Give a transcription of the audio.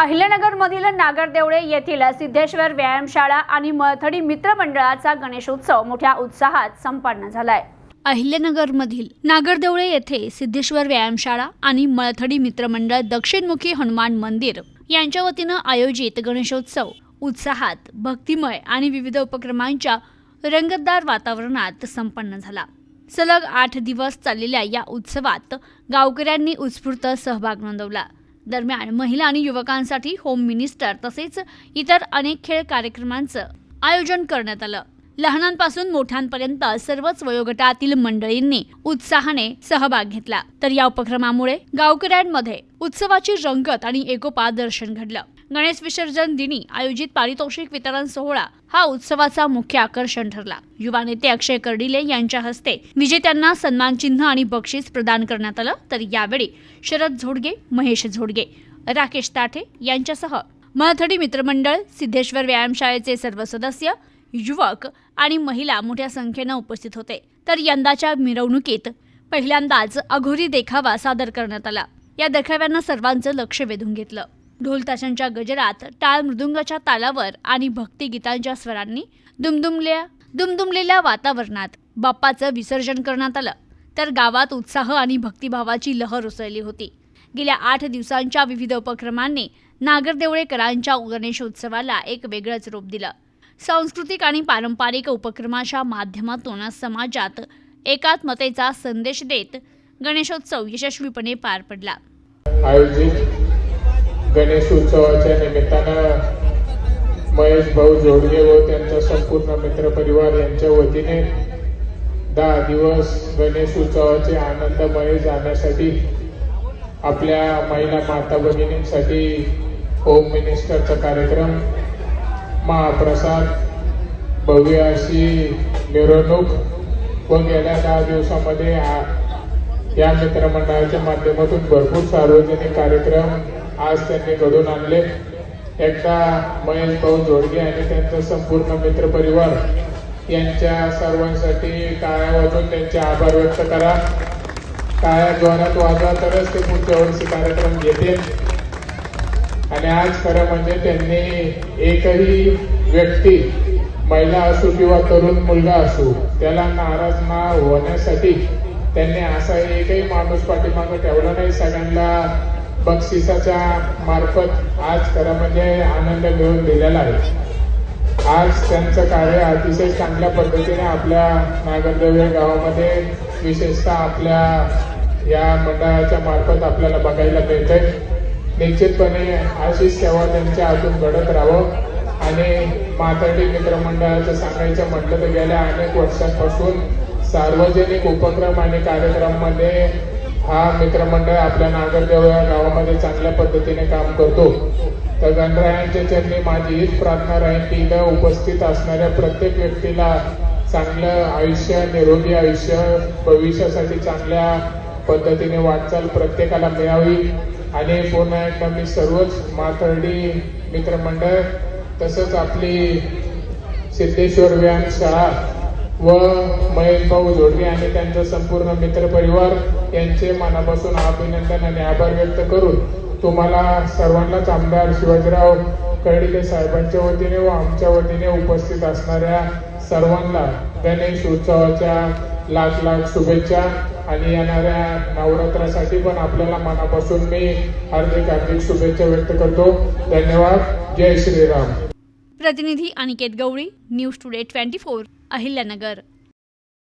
अहिल्यानगरमधील नागरदेवळे येथील सिद्धेश्वर व्यायामशाळा आणि मळथडी मित्रमंडळाचा गणेशोत्सव मोठ्या उत्साहात संपन्न झालाय. अहिल्यानगरमधील नागरदेवळे येथे सिद्धेश्वर व्यायामशाळा आणि मळथडी मित्रमंडळ दक्षिणमुखी हनुमान मंदिर यांच्या वतीनं आयोजित गणेशोत्सव उत्साहात भक्तिमय आणि विविध उपक्रमांच्या रंगतदार वातावरणात संपन्न झाला. सलग आठ दिवस चाललेल्या या उत्सवात गावकऱ्यांनी उत्स्फूर्त सहभाग नोंदवला. दरम्यान महिला आणि युवकांसाठी होम मिनिस्टर तसेच इतर अनेक खेळ कार्यक्रमांचं आयोजन करण्यात आलं. लहानांपासून मोठ्यांपर्यंत सर्वच वयोगटातील मंडळींनी उत्साहाने सहभाग घेतला. तर या उपक्रमामुळे गावकऱ्यांमध्ये उत्सवाची रंगत आणि एकोपा दर्शन घडलं. गणेश विसर्जन दिनी आयोजित पारितोषिक वितरण सोहळा हा उत्सवाचा मुख्य आकर्षण ठरला. युवा नेते अक्षय कर्डिले यांच्या हस्ते विजेत्यांना सन्मान चिन्ह आणि बक्षीस प्रदान करण्यात आलं. तर यावेळी शरद झोडगे महेश झोडगे राकेश ताठे यांच्यासह मराठडी मित्रमंडळ सिद्धेश्वर व्यायामशाळेचे सर्व सदस्य युवक आणि महिला मोठ्या संख्येनं उपस्थित होते. तर यंदाच्या मिरवणुकीत पहिल्यांदाच अघोरी देखावा सादर करण्यात आला. या देखाव्यानं सर्वांचं लक्ष वेधून घेतलं. ढोल ताशांच्या गजरात टाळ मृदुंगाच्या तालावर आणि भक्तिगीतांच्या स्वरांनी दुमदुमल्या दुमदुमलेल्या वातावरणात बाप्पाचं विसर्जन करण्यात आलं. तर गावात उत्साह आणि भक्तिभावाची लहर उसळली होती. गेल्या आठ दिवसांच्या विविध उपक्रमांनी नागरदेवळेकरांच्या गणेशोत्सवाला एक वेगळंच रूप दिलं. सांस्कृतिक आणि पारंपरिक उपक्रमाच्या माध्यमातून समाजात एकात्मतेचा संदेश देत गणेशोत्सव यशस्वीपणे पार पडला. आयोजित गणेश उत्सवाच्या निमित्तानं महेश भाऊ जोडगे व त्यांचा संपूर्ण मित्रपरिवार यांच्या वतीने दहा दिवस गणेश उत्सवाचे आनंदमय जाण्यासाठी आपल्या महिला माता भगिनींसाठी होम मिनिस्टरचा कार्यक्रम महाप्रसाद भव्य अशी मिरवणूक व गेल्या दहा दिवसामध्ये या मित्रमंडळाच्या माध्यमातून भरपूर सार्वजनिक कार्यक्रम आज त्यांनी घडून आणले. एकदा महेश भाऊ जोडगे आणि त्यांचा संपूर्ण मित्रपरिवार यांच्या सर्वांसाठी टाळ्या वाजून त्यांचे आभार व्यक्त करा. टाळ्या जोरात वाजवा तरच ते पुढच्या वर्षी कार्यक्रम घेतील. आणि आज खरं म्हणजे त्यांनी एकही व्यक्ती महिला असो किंवा तरुण मुलगा असो त्याला नाराज ना होण्यासाठी त्यांनी असा एकही माणूस पाठीमागं ठेवला नाही. सगळ्यांना बक्षिसाच्या मार्फत आज खरं म्हणजे आनंद मिळवून दिलेला आहे. आज त्यांचं कार्य अतिशय चांगल्या पद्धतीने आपल्या नागरदेवे गावामध्ये विशेषतः आपल्या या मंडळाच्या मार्फत आपल्याला बघायला मिळतंय. निश्चितपणे अशी सेवा त्यांच्या अजून घडत राहावं आणि माथाडी मित्रमंडळाचं सांगायचं म्हटलं तर गेल्या अनेक वर्षांपासून सार्वजनिक उपक्रम आणि कार्यक्रमामध्ये हा मित्रमंडळ आपल्या नागरदेव या गावामध्ये चांगल्या पद्धतीने काम करतो. तर गणरायांच्या चरणी माझी हीच प्रार्थना राहील की इथं उपस्थित असणाऱ्या प्रत्येक व्यक्तीला चांगलं आयुष्य निरोगी आयुष्य भविष्यासाठी चांगल्या पद्धतीने वाटचाल प्रत्येकाला मिळावी. आणि पुन्हा एकदा मी सर्वच माथर्डी मित्रमंडळ तसंच आपली सिद्धेश्वर व्यायामशाळा व महेश भाऊ जोडगे आणि त्यांचा संपूर्ण मित्रपरिवार यांचे मनापासून अभिनंदन आणि आभार व्यक्त करून तुम्हाला सर्वांनाच आमदार शिवाजीराव कर्डिले साहेबांच्या वतीने व आमच्या वतीने उपस्थित असणाऱ्या सर्वांना गणेश उत्सवाच्या लाख लाख शुभेच्छा आणि येणाऱ्या नवरात्रासाठी पण आपल्याला मनापासून मी हार्दिक हार्दिक शुभेच्छा व्यक्त करतो. धन्यवाद. जय श्रीराम. प्रतिनिधी Aniket Gawali news today twenty four. Ahilyanagar.